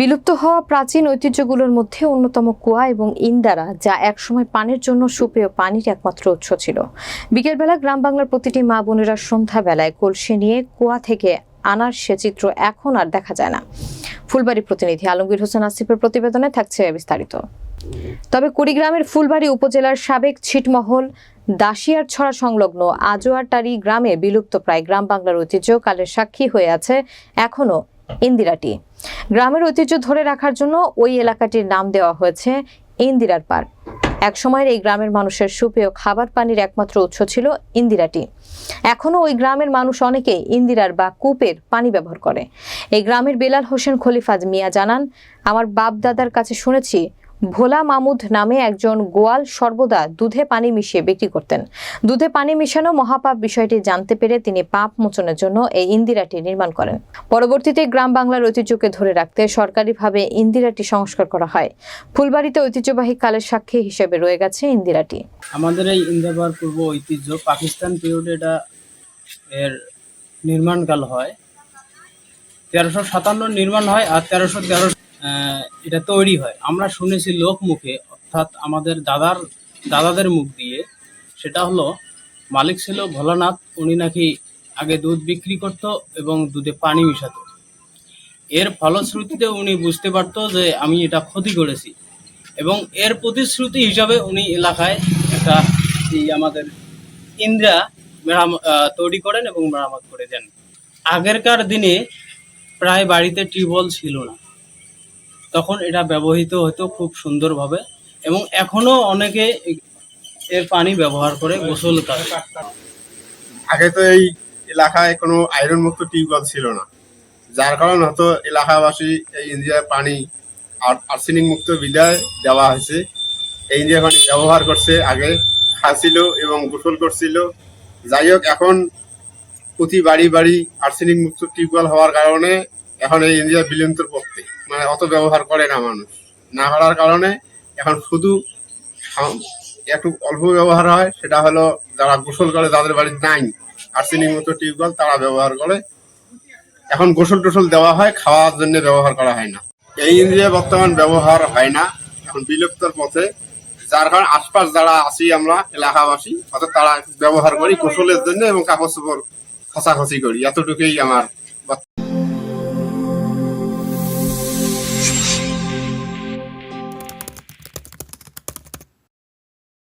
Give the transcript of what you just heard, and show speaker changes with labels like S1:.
S1: বিলুপ্ত হওয়া প্রাচীন ঐতিহ্যগুলোর মধ্যে অন্যতম কুয়া এবং ইন্দারা, যা একসময় পানির জন্য সুপেয় পানির একমাত্র উৎস ছিল। বিকেলবেলা গ্রাম বাংলার প্রতিটি মা বোনেরা সন্ধ্যাবেলায় কলসি নিয়ে কুয়া থেকে আনার সে চিত্র এখন আর দেখা যায় না। ফুলবাড়ি প্রতিনিধি আলমগীর হোসেন আসিফের প্রতিবেদনে থাকছে বিস্তারিত। তবে কুড়িগ্রামের ফুলবাড়ি উপজেলার সাবেক ছিটমহল, দাসিয়ার ছড়া সংলগ্ন আজোয়ারটারি গ্রামে বিলুপ্ত প্রায় গ্রাম বাংলার ঐতিহ্য কালের সাক্ষী হয়ে আছে এখনও ইন্দিরাটি গ্রামের ঐতিহ্য ধরে রাখার জন্য ওই এলাকাটির নাম দেওয়া হয়েছে ইন্দিরার পার একসময়ের এই গ্রামের মানুষের সুপেয় খাবার পানির একমাত্র উৎস ছিল ইন্দিরাটি এখনও ওই গ্রামের মানুষ অনেকে ইন্দিরার বা কূপের পানি ব্যবহার করে। এই গ্রামের বেলাল হোসেন খলিফাজ মিয়া জানান, আমার বাপ দাদার কাছে শুনেছি ভোলা মামুদ নামে একজন গোয়াল সর্বদা দুধে পানি মিশিয়ে বিক্রি করতেন। দুধে পানি মিশানো মহাপাপ বিষয়টি জানতে পেরে তিনি পাপ মোচনের জন্য এই ইন্দিরাটি নির্মাণ করেন। পরবর্তীতে গ্রাম বাংলার ঐতিহ্যকে ধরে রাখতে সরকারিভাবে ইন্দিরাটি সংস্কার করা হয়। ফুলবাড়িতে ঐতিহ্যবাহী কালের সাক্ষী হিসেবে রয়ে গেছে ইন্দিরাটি।
S2: আমাদের এই ইন্দাবার পূর্ব ঐতিহ্য পাকিস্তান পিরিয়ডে এটা এর নির্মাণকাল হয়। তেরোশো সাতান্ন নির্মাণ হয় আর তেরোশো তেরো এটা তৈরি হয়। আমরা শুনেছি লোক মুখে অর্থাৎ আমাদের দাদার, দাদাদের মুখ দিয়ে। সেটা হলো, মালিক ছিল ভোলানাথ, উনি নাকি আগে দুধ বিক্রি করত এবং দুধে পানি মিশাত। এর ফলশ্রুতিতে উনি বুঝতে পারতো যে আমি এটা ক্ষতি করেছি এবং এর প্রতিশ্রুতি হিসাবে উনি এলাকায় একটা আমাদের ইন্দ্রা মেরাম তৈরি করেন এবং মেরামত করে দেন। আগেরকার দিনে প্রায় বাড়িতে টিউবওয়েল ছিল না। তখন এটা ব্যবহৃত হতো খুব সুন্দরভাবে এবং এখনও অনেকে এর পানি ব্যবহার করে গোসল করে।
S3: আগে তো এই এলাকায় কোনো আয়রন মুক্ত টিউবওয়েল ছিল না। যার কারণে হয়তো এলাকাবাসী এই ইন্ডিয়ার পানি আর আর্সেনিক মুক্ত বিদায় দেওয়া হয়েছে। এই ইন্ডিয়া পানি ব্যবহার করছে, আগে খাচ্ছিল এবং গোসল করছিল। যাই হোক, এখন প্রতি বাড়ি বাড়ি আর্সেনিক মুক্ত টিউবওয়েল হওয়ার কারণে এখন এই ইন্ডিয়া বিলুপ্তর মানে অত ব্যবহার করে না মানুষ। না করার কারণে এখন শুধু একটু অল্প ব্যবহার হয়, সেটা হলো যারা গোসল করে যাদের বাড়ির নাই, আর্সেনিক মতো টিউবওয়েল, তারা ব্যবহার করে। এখন গোসল টোসল দেওয়া হয়, খাওয়ার জন্য ব্যবহার করা হয় না। এই ইন্দ্রিয় বর্তমান ব্যবহার হয় না। এখন বিলুপ্তর পথে, যার কারণে আশপাশ যারা আছি আমরা, এলাকাবাসী, অর্থাৎ তারা ব্যবহার করি গোসলের জন্য এবং কাপড় চোপড় খসাখসি করি। এতটুকুই আমার